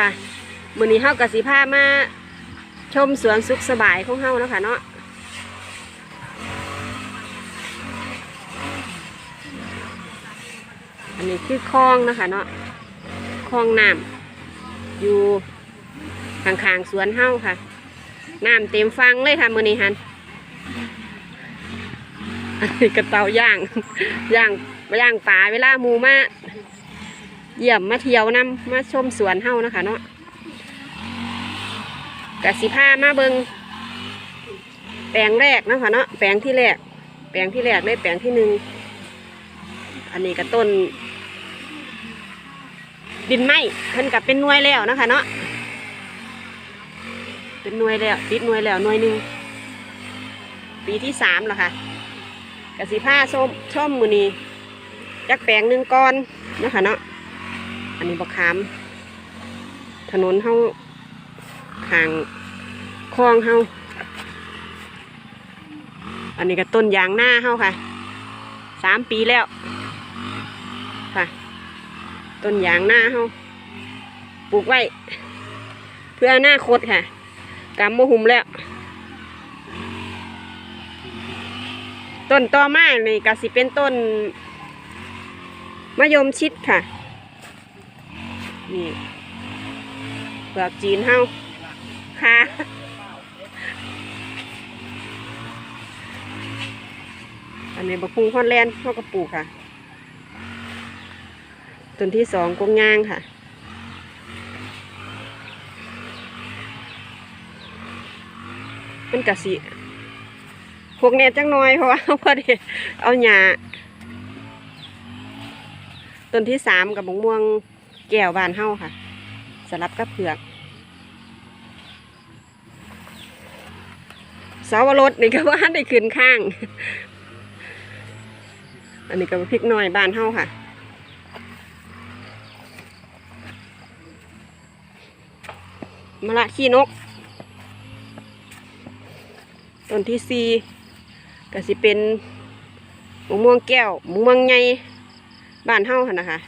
ค่ะมื้อนี้เฮากับสีผ้ามาชมสวนสุขสบายของเฮาเนาะค่ะเนาะอันนี้คือคลองนะคะเนาะคลองน้ำอยู่ข้างๆสวนเฮาค่ะน้ำเต็มฟังเลยค่ะมือนี้ฮันอันนี้กระเตาย่างย่างย่างปลาเวลาหมูมา เยี่ยมมาเที่ยวนํมาชมสวนเฮานะคะ เนาะกะสิพามาเบิงแปลงแรกนะคะเนาะแปลงที่แรก แปลงที่แรกเลยแปลงที่หนึ่งอันนี้ก็ต้น ดินไหมเพิ่นกับเป็นนวยแล้วนะคะ เนาะเป็นนวยแล้วติดนวยแล้วนวยหนึ่งปีที่สามแล้วค่ะกะสิผ้าส้มช่อมมือนีจักแปลงหนึ่งก้อนนะคะเนาะ อันนี้บกขาม ถนนเฮาข้างคลองเฮาอันนี้ก็ต้นยางหน้าเฮาค่ะสามปีแล้ว ค่ะ ต้นยางหน้าเฮาปลูกไว้ เพื่ออนาคตค่ะกำมะหุมแล้ว ต้นต่อมานี่ก็สิเป็นต้นมะยมชิดค่ะ นี่เปลือกจีนเฮาค่ะอันนี้บะพุงฮอนแลนด์เขาก็ปลูกค่ะ ต้นที่สองกงยางค่ะมันกะสิพวกเนี้ยจังน้อยเพราะว่าพอดีเอาหญ้าต้นที่สามกับบงม่วง แก้วบานเฮาค่ะ สลับกับเผือกเสาวรสนี่ก็ว่าได้ขึ้นข้าง อันนี้ก็พริกหน่อยบานเฮาค่ะมะละขี้นก ต้นที่สี่ก็สิเป็นมะม่วงแก้วมะม่วงไงบ้านเฮาค่ะนะคะ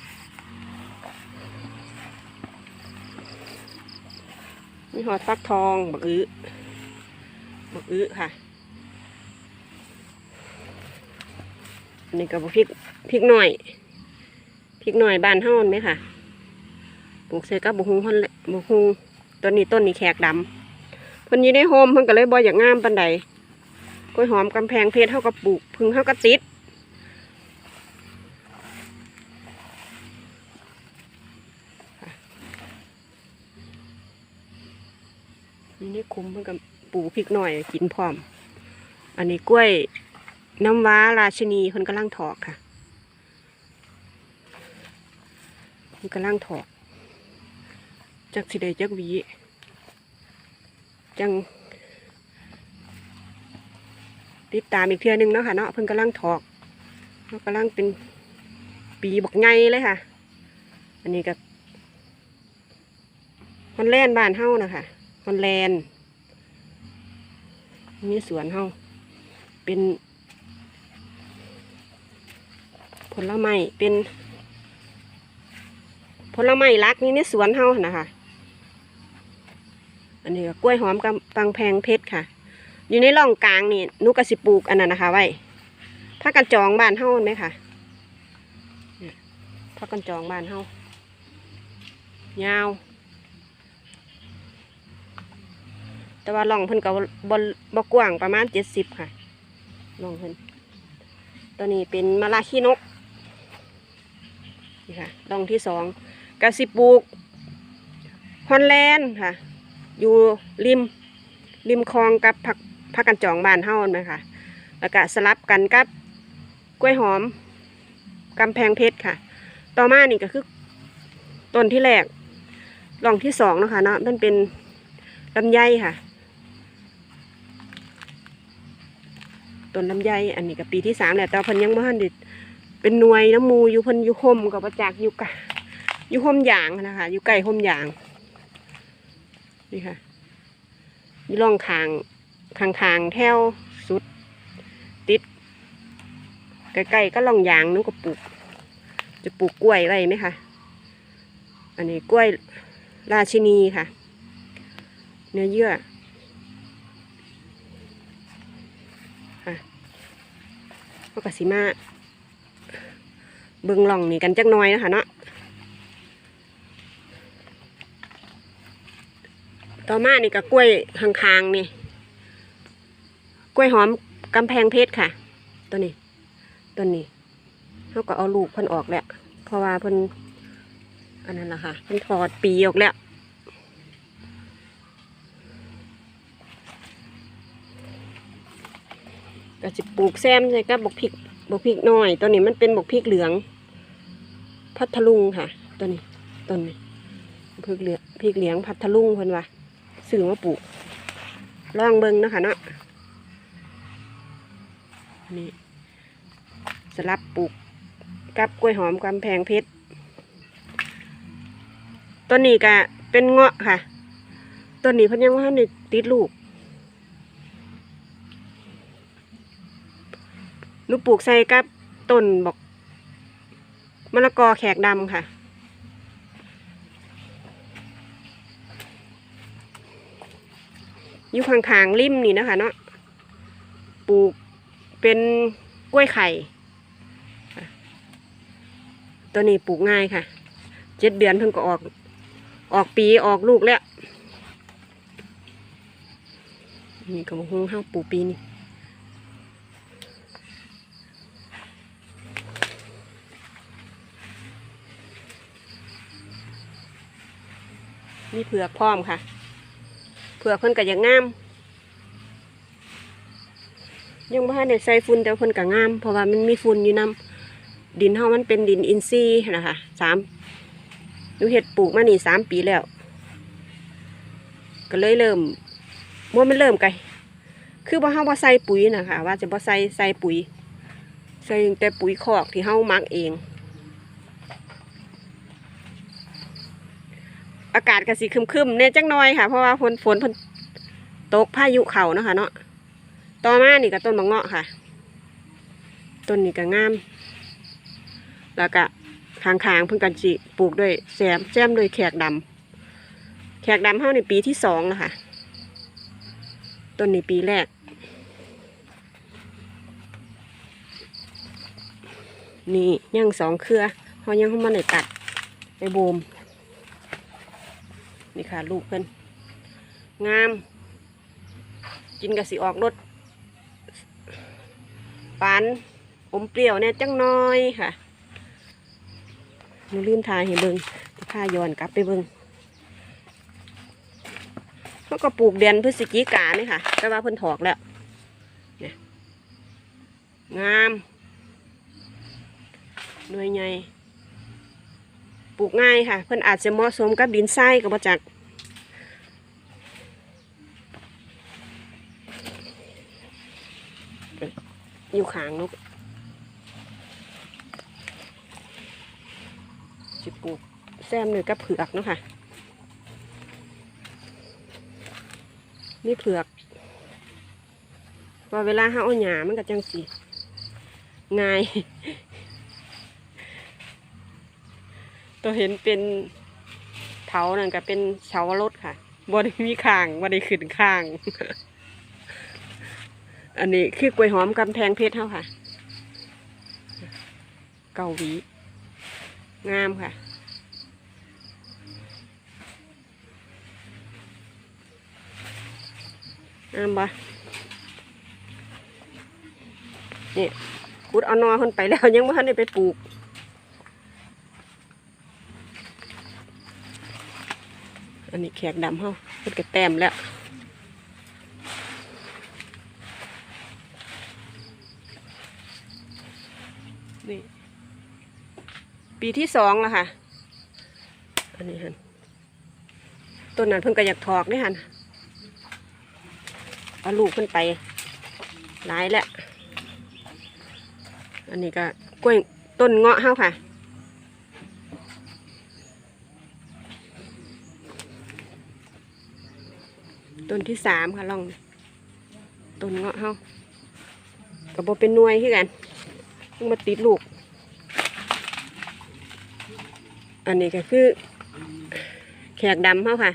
หอดฟักทองบักอื้อบักอื้อค่ะอันนี้ก็บพริกพริกหน่อยพริกหน่อยบานเฮาไหมค่ะปลูกเสร็จก็บุหุงฮอนเลยบุหุงต้นนี้ต้นนี้แขกดำเพิ่นอยู่ในโฮมเพิ่นก็เลยบ่อยากงามปานใดกล้วยหอมกำแพงเพชรเฮาก็ปลูกพึ่งเฮาก็ติด นี่ในคุ้มเพิ่นก็ปลูกพริกหน่อยกินพร้อม อันนี้กล้วยน้ำว้าราชินีเพิ่นกำลังถอกค่ะเพิ่นกำลังถอกจักสิได้จักวีจังติดตามอีกเทือหนึงเนาะค่ะเนาะเพิ่นกำลังถอกเพิ่นกำลังเป็นปีบักไงเลยค่ะ อันนี้ก็ฮอนแล่นบ้านเฮานะคะ ฮอนแลนด์นี่สวนเฮาเป็น ผลไม้เป็นผลไม้รักนี่ในสวนเฮานะคะอันนี้กล้วยหอมกับปังแพงเพชรค่ะ อยู่ในร่องกลางนี่นุกระสิปลูกอันนั้นนะคะ ไว้ถ้ากันจองบ้านเฮาไหมคะเนี่ยถ้ากันจองบ้านเฮายาว แต่ว่าร่องเพิ่นก็บบ่กว้างประมาณเจ็ดสิบค่ะร่องเพิ่นตัวนี้เป็นมะลาขี้นกนี่ค่ะร่องที่สองกระสิปลูกฮอนแลนด์ค่ะ อยู่ริมริมคลองกับผักผักกันจองบานเฮาไหมค่ะแล้วก็สลับกันกับกล้วยหอมกำแพงเพชรค่ะ ต่อมานี่ก็คือต้นที่แรกรองที่สองนะคะเนาะมันเป็นลำไยค่ะ ต้นลำไยอันนี้ก็ปีที่สามแหละแต่พิ่นยังไม่ทันดิเป็นหน่วยน้ำมูอยู่พิ่นอยู่ห่มกับประจักษ์อยู่กะอยู่ห่มยางนะคะอยู่ใกล้ห่มยางนี่ค่ะมีร่องคางคางคางแถวสุด ติดใกล้ๆก็ร่องยางนู้นก็ปลูก จะปลูกกล้วยไว้ไหมคะอันนี้กล้วยราชินีค่ะ เนื้อเยื่อค่ะพว กกสิมาเบิ่งหล่องนี่กันจักหน้อยนะคะเนาะต่อมานี่ก็กล้วยหางๆนี่ กล้วยหอมกำแพงเพชรค่ะ ตัวนี้ ตัวนี้เขาก็เอาลูกเพิ่นออกแล้วเพราะว่าเพิ่นอันนั้นล่ะค่ะเพิ่นถอดปีออกแล้ว ก็จะปลูกแซมใส่กับบกพริกบกพริกน้อยตัวนี้มันเป็นบกพริกเหลือง พัทลุงค่ะตัวนี้ต้นนี้พริกเหลืองพริกเหลืองพัทลุงเพิ่นว่าซื้อมาปลูกลองเบิ่งนะคะเนาะนี่สลับปลูกกับกล้วยหอมกำแพงเพชรต้นนี้ก็เป็นเงาะค่ะต้นนี้เพิ่นยังว่าในติดลูก หนูปลูกใส่กับต้นบอกมะละกอแขกดำค่ะ อยู่ข้างๆริมนี่นะคะเนาะปลูกเป็นกล้วยไข่ ตัวนี้ปลูกง่ายค่ะ เจ็ดเดือนเพิ่งก็ออก ออกปีออกลูกแล้ว นี่ก็มาหุ้งห้าปลูกปีนี้ มี เผือกพร้อมค่ะ เผือกเพิ่นก็ยังงาม ยังบ่ทันได้ใส่ฝุ่นแต่เพิ่นก็งาม เพราะว่ามันมีฝุ่นอยู่นํดินเฮามันเป็นดินอินทรีย์นะคะสามหนูเฮ็ดปลูกมานี่สามปีแล้ว ก็เลยเริ่มว่ามันเริ่มไกลคือบ่เฮาบ่ใส่ปุ๋ยนะคะว่าจะบ่ใส่ใส่ปุ๋ย ใส่แต่ปุ๋ยคอกที่เฮามักเอง อากาศก็สิครึมๆเนี่ยจังน้อยค่ะ เพราะว่าฝนฝนพนตกพายุเข่านะคะเนาะต่อมานี่ก็ต้นมะเงาะค่ะ ต้นนี้ก็งาม แล้วก็คางๆเพิ่นกันจิปลูกด้วยแซมแซมด้วยแขกดำแขกดำเฮาในปีที่สองแล้วค่ะ ต้นนี้ปีแรก นี่ยังสองเครือเฮายังเฮามาได้ตัดไปโบม นี่ค่ะ ลูกเพิ่นงาม กินกะสิออกรสปานอมเปรี้ยวเนี่ยจังน้อยค่ะหนูลืมทายให้เบิงพาย้อนกลับไปเบิงเขาก็ปลูกเดือนพฤศจิกานี่ค่ะ แต่ว่าเพิ่นถอกแล้วเนี่ยงามหน่วยใหญ่ ปลูกง่ายค่ะ เพิ่อนอาจจะเหมาะสมกับดินทรายกับมาจากอยู่ขางนกจิปลูกแซมหนึ่งกับเผือกเนาะค่ะนี่เผือกว่าเวลาห้าเอาหยามันก็จังสีง่าย ตัวเห็นเป็นเถานั่นก็เป็นเสารถค่ะบ่ไดมีข้างบ่ไดขึ้นข้าง อันนี้คือกล้วยหอมกำแพงเพชรเท่าค่ะ เกาหวีงามค่ะ งามปะนี่พุดเอานอคนไปแล้วยังไม่ทันได้ไปปลูก อันนี้แขกดำเฮาเพิ่นก็แต้มแล้วนี่ปีที่สองแล้วค่ะ อันนี้ฮันต้นนั้นเพิ่นก็อยากถอกนี่ฮันเอาลูกเพิ่นไปหลายแล้ว อันนี้ก็กล้วยต้นเงาะเฮาค่ะ ต้นที่สามค่ะลองต้นเงาะเฮากับโบเป็นนวยคือกันเพิ่งมาติดลูก อันนี้ก็คือ แขกดำเขาค่ะ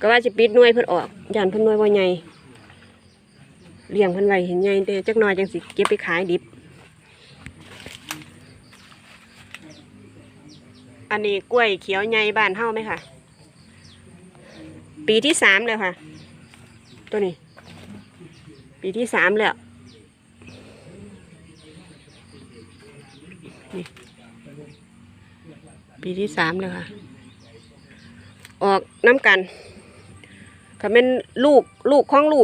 ก็ว่าจะปิดนวยเพิ่นออกย่านเพิ่นนวยบ่ใหญ่เลี้ยงเพิ่นไว้เห็นใหญ่แต่จักหน่อยจังสิเก็บไปขายดิบ อันนี้กล้วยเขียวใหญ่บ้านเฮาไหมค่ะ ปีที่สามเลยค่ะ ตัวนี้ ปีที่สามแล้วนี่ปีที่สามเลยค่ะ ออกน้ำกันก็เป็นลูกลูกของลูก